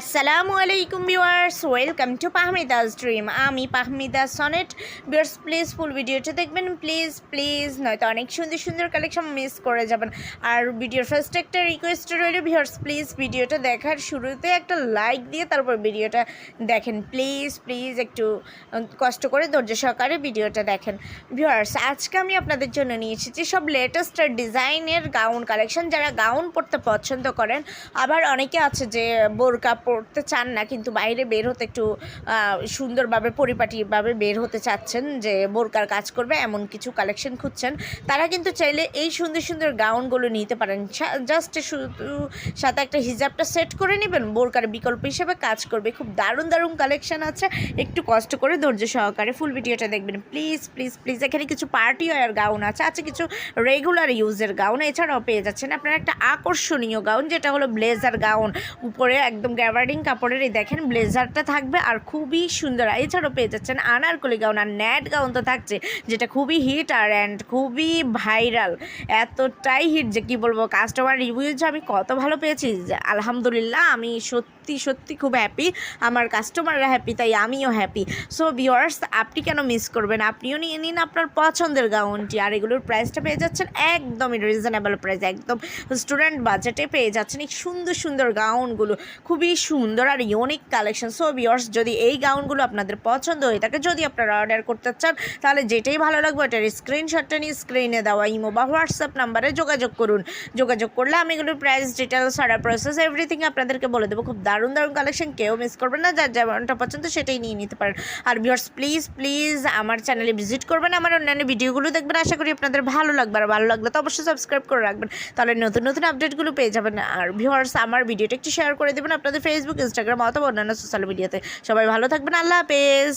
আসসালামু আলাইকুম viewers, welcome to Pahmida's dream. আমি Pahmida Sonet. Viewers please full ভিডিওটা দেখবেন। প্লিজ প্লিজ নয়তো অনেক সুন্দর সুন্দর কালেকশন মিস করে যাবেন। আর ভিডিওর ফার্স্ট একটা রিকোয়েস্ট রইল, ভিউয়ার্স প্লিজ ভিডিওটা দেখার শুরুতে একটা লাইক দিয়ে তারপর ভিডিওটা দেখেন। প্লিজ প্লিজ একটু কষ্ট করে ধৈর্য সহকারে ভিডিওটা দেখেন। ভিউয়ার্স, আজকে আমি আপনাদের জন্য নিয়ে এসেছি সব লেটেস্ট ডিজাইনের গাউন কালেকশন যারা গাউন পরতে পছন্দ করেন, আবার অনেকে আছে যে বোরকা পরতে চান না, কিন্তু বাইরে বের হতে একটু সুন্দরভাবে পরিপাটিভাবে বের হতে চাচ্ছেন যে বোরকার কাজ করবে, এমন কিছু কালেকশন খুঁজছেন, তারা কিন্তু চাইলে এই সুন্দর সুন্দর গাউনগুলো নিতে পারেন। জাস্ট শুধু সাথে একটা হিজাবটা সেট করে নেবেন, বোরকার বিকল্প হিসেবে কাজ করবে। খুব দারুণ দারুণ কালেকশন আছে, একটু কষ্ট করে ধৈর্য সহকারে ফুল ভিডিওটা দেখবেন। প্লিজ প্লিজ প্লিজ এখানে কিছু পার্টি ওয়ার গাউন আছে আছে কিছু রেগুলার ইউজের গাউন এছাড়াও পেয়ে যাচ্ছেন আপনারা একটা আকর্ষণীয় গাউন যেটা হলো ব্লেজার গাউন উপরে একদম গ্যাভার্ডিং কাপড়ের এই দেখেন ব্লেজারটা থাকবে আর খুবই সুন্দর। এছাড়াও পেয়ে যাচ্ছেন আনারকলি গাউন, আর ন্যাট গাউন তো থাকছে, যেটা খুবই হিট আর অ্যান্ড খুবই ভাইরাল এতটাই হিট যে কী বলব কাস্টমার রিভিউ যে আমি কত ভালো পেয়েছি আলহামদুলিল্লাহ আমি সত্যি সত্যি খুব হ্যাপি আমার কাস্টমাররা হ্যাপি তাই আমিও হ্যাপি সো ভিওয়ার্স আপনি কেন মিস করবেন? আপনিও নিয়ে নিন আপনার পছন্দের গাউনটি, আর এগুলোর প্রাইসটা পেয়ে যাচ্ছেন একদমই রিজনেবল প্রাইস একদম স্টুডেন্ট বাজেটে পেয়ে যাচ্ছেন এই সুন্দর সুন্দর গাউনগুলো। খুবই সুন্দর আর ইউনিক কালেকশন সো ভিওয়ার্স যদি এই গাউনগুলো আপনাদের পছন্দ হয়ে থাকে যদি আপনারা অর্ডার করতে চান, তাহলে যেটাই ভালো লাগবে, ওটার স্ক্রিনশটটা নিয়ে স্ক্রিনে দেওয়া ইমো বা হোয়াটসঅ্যাপ নাম্বারে যোগাযোগ করুন। যোগাযোগ করলে আমি এগুলোর প্রাইস ডিটেলস সারা প্রসেস এভরিথিং আপনাদেরকে বলে দেবো। খুব দারুণ দারুণ কালেকশন কেউ মিস করবেন না, যার যেমনটা পছন্দ সেটাই নিয়ে নিতে পারেন। আর ভিউয়ার্স প্লিজ প্লিজ আমার চ্যানেলে ভিজিট করবেন, আমার অন্যান্য ভিডিওগুলো দেখবেন। আশা করি আপনাদের ভালো লাগবে, আর ভালো লাগলে তো অবশ্যই সাবস্ক্রাইব করে রাখবেন। তাহলে নতুন নতুন আপডেটগুলো পেয়ে যাবেন। আর ভিউয়ার্স আমার ভিডিওটা একটু শেয়ার করে দেবেন, আপনাদের ফেসবুক ইনস্টাগ্রাম অথবা অন্যান্য সোশ্যাল মিডিয়াতে সবাই ভালো থাকবেন আল্লাহ হাফেজ।